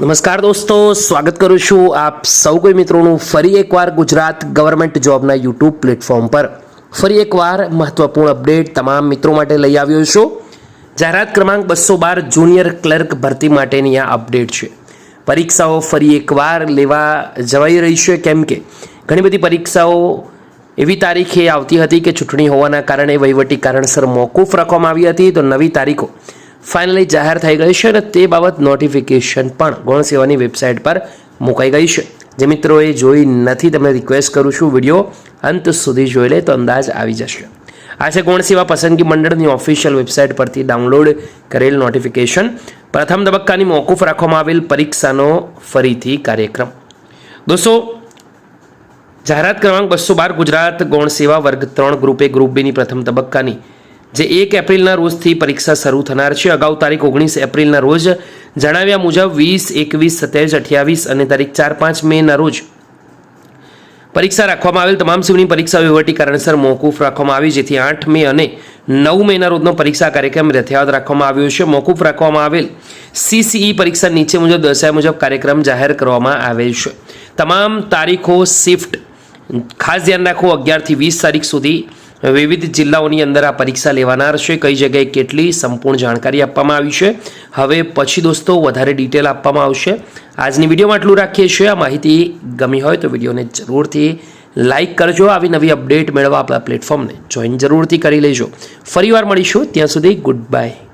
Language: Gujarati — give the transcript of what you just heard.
નમસ્કાર દોસ્તો, સ્વાગત કરું છું આપ સૌ કોઈ મિત્રોનું ફરી એકવાર ગુજરાત ગવર્મેન્ટ જોબના યુટ્યુબ પ્લેટફોર્મ પર. ફરી એકવાર મહત્વપૂર્ણ અપડેટ તમામ મિત્રો માટે લઈ આવ્યો છું. જાહેરાત ક્રમાંક બસો બાર જુનિયર ક્લર્ક ભરતી માટેની આ અપડેટ છે. પરીક્ષાઓ ફરી એકવાર લેવા જવાઈ રહી છે કેમ કે ઘણી બધી પરીક્ષાઓ એવી તારીખે આવતી હતી કે ચૂંટણી હોવાના કારણે વહીવટી કારણસર મોકૂફ રાખવામાં આવી હતી. તો નવી તારીખો ફાઇનલી જાહેર થઈ ગઈ છે અને તે બાબત નોટિફિકેશન પણ ગૌણ સેવાની વેબસાઇટ પર મુકાઈ ગઈ છે. જે મિત્રોએ જોઈ નથી, તમને રિક્વેસ્ટ કરું છું વીડિયો અંત સુધી જોઈ લે તો અંદાજ આવી જશે. આ છે ગૌણ સેવા પસંદગી મંડળની ઓફિશિયલ વેબસાઇટ પરથી ડાઉનલોડ કરેલ નોટિફિકેશન પ્રથમ તબક્કાની મોકૂફ રાખવામાં આવેલ પરીક્ષાનો ફરીથી કાર્યક્રમ. દોસ્તો, જાહેરાત ક્રમાંક બસો બાર ગુજરાત ગૌણ સેવા વર્ગ ત્રણ ગ્રુપ એ ગ્રુપ બીની પ્રથમ તબક્કાની જે એક એપ્રિલના રોજથી પરીક્ષા શરૂ થનાર છે. અગાઉ તારીખ ઓગણીસ એપ્રિલના રોજ જણાવ્યા મુજબ વીસ, એકવીસ, સત્યાવીસ, અઠ્યાવીસ અને તારીખ ચાર, પાંચ મેના રોજ પરીક્ષા રાખવામાં આવેલ તમામ સિવની પરીક્ષા વહીવટી કારણસર મોકૂફ રાખવામાં આવી, જેથી આઠ મે અને નવ મેના રોજનો પરીક્ષા કાર્યક્રમ યથાવત રાખવામાં આવ્યો છે. મોકૂફ રાખવામાં આવેલ સીસીઈ પરીક્ષા નીચે મુજબ, દર્શાવ્યા મુજબ કાર્યક્રમ જાહેર કરવામાં આવેલ છે. તમામ તારીખો શિફ્ટ. ખાસ ધ્યાન રાખો અગિયારથી વીસ તારીખ સુધી વિવિધ જિલ્લાઓની અંદર આ પરીક્ષા લેવાનાર છે. કઈ જગ્યાએ કેટલી સંપૂર્ણ જાણકારી આપવામાં આવી છે. હવે પછી દોસ્તો વધારે ડિટેલ આપવામાં આવશે. આજની વિડીયોમાં આટલું રાખીએ છીએ. આ માહિતી ગમી હોય તો વિડીયોને જરૂરથી લાઇક કરજો. આવી નવી અપડેટ મેળવવા આપણા પ્લેટફોર્મને જોઈન જરૂરથી કરી લેજો. ફરીવાર મળીશું. ત્યાં સુધી ગુડ બાય.